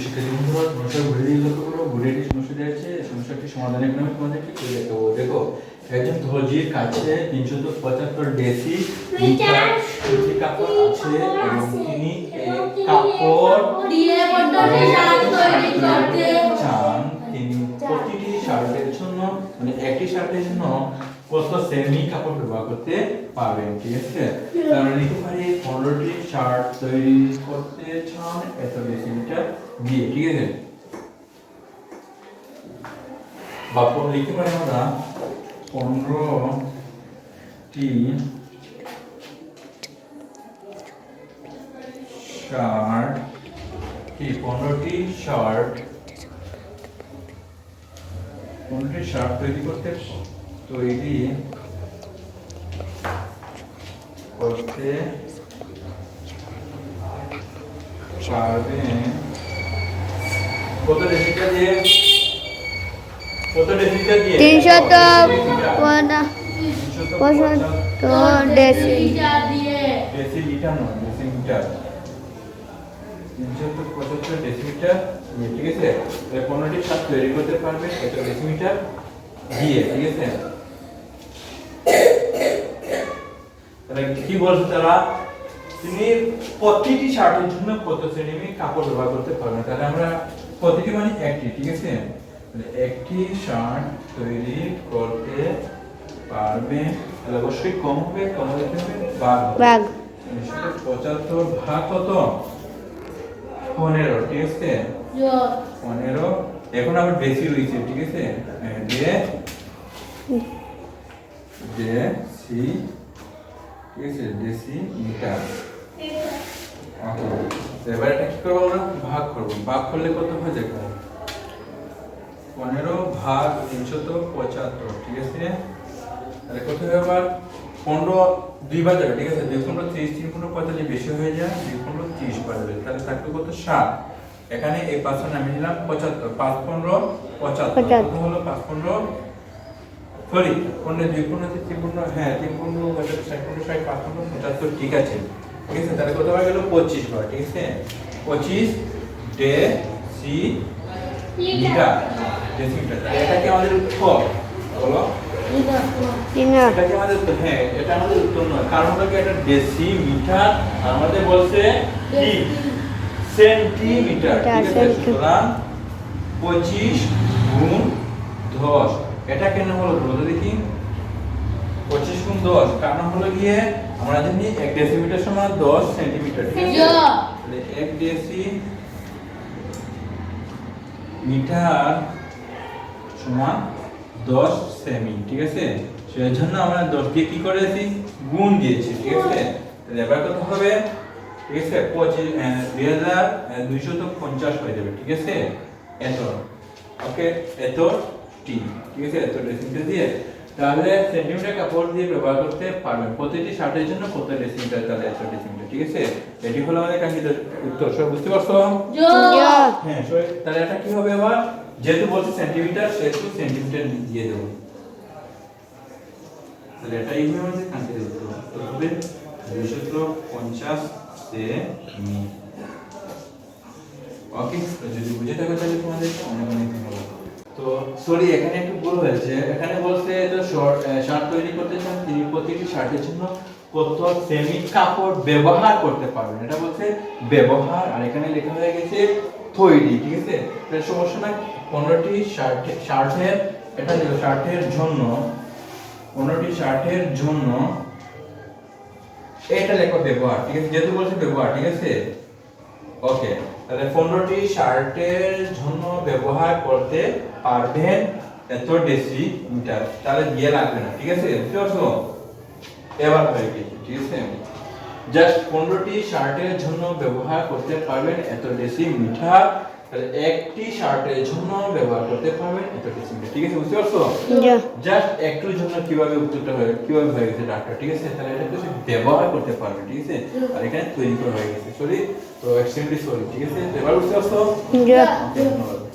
প্রিয় শিক্ষার্থী বন্ধুরা সমস্যা ঘুরে দিয়ে লক্ষ্য করো ঘুরে দিয়ে সমস্যা দেওয়া আছে সমস্যাটি সমাধানের নামে তোমাদেরকে করে দেখাবো? দেখো একজন দর্জির কাছে তিনশো পঁচাত্তর ডেসি কাপড় আছে এবং তিনি কাপড় চান তিনি প্রতিটি শার্টের জন্য মানে একটি শার্টের জন্য কত সেমি কাপড় ব্যবহার করতে পারবেন ঠিক আছে? তাহলে লিখতে পারি পনেরোটি শার্ট তৈরি করতে চান এত বেশি মিটার দিয়ে ঠিক আছে? বা লিখতে পারি আমরা পনেরোটি শার্ট কি পনেরোটি শার্ট পনেরোটি শার্ট তৈরি করতে তৈরি করতে পারবে। কত ডেসিটা দিয়ে? কত ডেসিটা পঁচাত্তর দিয়ে নয় তিনশত ডেসিমিটার ঠিক আছে? পনেরোটি শার্ট তৈরি করতে পারবে। এত ডেসিমিটার দিয়ে ঠিক আছে? কি বলছে তারা? তিনি প্রতিটি শার্টের জন্য কত সেমি কাপড় ব্যবহার করতে পারবেন তাহলে আমরা প্রতিটি মানে একটি ঠিক আছে? একটি শার্ট তৈরি করতে পারবে তাহলে অবশ্যই কম হবে কম হলে তিনশো পঁচাত্তর ভাগ কত? পনেরো ঠিক আছে? পনেরো। এখন আবার বেশি হয়েছে ঠিক আছে? হ্যাঁ, দিয়ে দেশি ঠিক আছে দেশি মিটার। ওকে এবার এটা কি করব আমরা? ভাগ করব। ভাগ করলে কত হয়ে যাবে? পনেরো ভাগ তিনশত পঁচাত্তর ঠিক আছে? তাহলে কত হবে আবার? পনেরো দুইবার যাবে ঠিক আছে? দুই পনেরো ত্রিশ তিন পনেরো পঁয়তাল্লিশ বেশি হয়ে যায় দুই পনেরো ত্রিশ বাড়বে তাহলে থাকবে কত? ষাট এখানে এই পাঁচশো নামিয়ে নিলাম পঁচাত্তর। পাঁচ পনেরো পঁচাত্তর। পঁচাত্তর। কত হলো? পাঁচ পনেরো সরি পনেরো দুই পনেরো তিন পনেরো হ্যাঁ তিন পনেরো পঁচাত্তর ষাট পনেরো পঁচাত্তর ঠিক আছে। ঠিক আছে তাহলে কত হয়ে গেল? পঁচিশ বার ঠিক আছে? পঁচিশ ডে সি মিটার ডেসিমিটার আমাদের উত্তর? বলো। আমাদের? হ্যাঁ এটা আমাদের উত্তর নয়। কারণ হলো কি এটা ডেসি মিটার আর আমাদের বলছে কি? সেন্টিমিটার। ঠিক আছে সুতরাং পঁচিশ গুণ দশ। এটা কেন হলো? বলো দেখি। দশ কারণ হলো গিয়ে আমরা জানি এক ডেসিমিটার সমান দশ সেন্টিমিটার ঠিক আছে? তাহলে এক ডেসি মিটার সমান দশ সেমি ঠিক আছে? সেই জন্য আমরা দশ দিয়ে কি করেছি? গুণ দিয়েছি ঠিক আছে? তাহলে এবার কত হবে ঠিক আছে? পঁচিশ দুই হাজার দুইশো তো পঞ্চাশ হয়ে যাবে ঠিক আছে? এত ওকে এত টি ঠিক আছে? এত ডেসিমিটার দিয়ে তাহলে সেন্টিমিটার কাপড় দিয়ে ব্যবহার করতে পারবেন। প্রতিটি শার্টের জন্য কত ডেসিমিটার তাহলে এত ডেসিমিটার ঠিক আছে? এটি হলো আমাদের কাঙ্ক্ষিত উত্তর। সব বুঝতে পারছ? হ্যাঁ তাহলে এটা কি হবে আবার যেহেতু বলছে সেন্টিমিটার সেহেতু সেন্টিমিটার দিয়ে দেবো। তাহলে এটাই হবে আমাদের কাঙ্ক্ষিত উত্তর। হবে দুইশত পঞ্চাশ সেমি। ওকে যদি বুঝে থাকো তাহলে তোমাদের অনেক অনেক ধন্যবাদ তো সরি এখানে একটু ভুল হয়েছে। এখানে বলছে তো শার্ট তৈরি করতে চান, তিনি প্রতিটি শার্টের জন্য কত সেমি কাপড় ব্যবহার করতে পারবেন। এটা বলছে ব্যবহার, আর এখানে লেখা হয়ে গেছে তৈরি, ঠিক আছে? সমস্যা নাই, পনেরোটি শার্ট শার্টের, এটা দেখো শার্টের জন্য, পনেরোটি শার্টের জন্য এটা লেখো ব্যবহার, ঠিক আছে? যেহেতু বলছে ব্যবহার, ঠিক আছে? ওকে তাহলে পনেরোটি শার্টের জন্য ব্যবহার করতে পারবেন এত ডেসি মিটার। তাহলে দিয়ে লাগবে না, ঠিক আছে? বুঝতে পারছ? এবার হয়ে গেছে, ঠিক আছে? জাস্ট পনেরোটি শার্টের জন্য ব্যবহার করতে পারবেন এত ডেসি মিটার। তাহলে একটি শার্টের জন্য ব্যবহার করতে পারবেন এত ডেসি মিটার ঠিক আছে বুঝতে পারছ? জাস্ট একটুর জন্য কীভাবে উত্তরটা হয়ে কীভাবে হয়ে গেছে ডাক্তার ঠিক আছে? তাহলে এটা কিছু ব্যবহার করতে পারবে ঠিক আছে? আর এখানে তৈরি করা হয়ে গেছে সরি তো এক্সট্রিমলি সরি ঠিক আছে? এবার বুঝতে পারছ? ধন্যবাদ।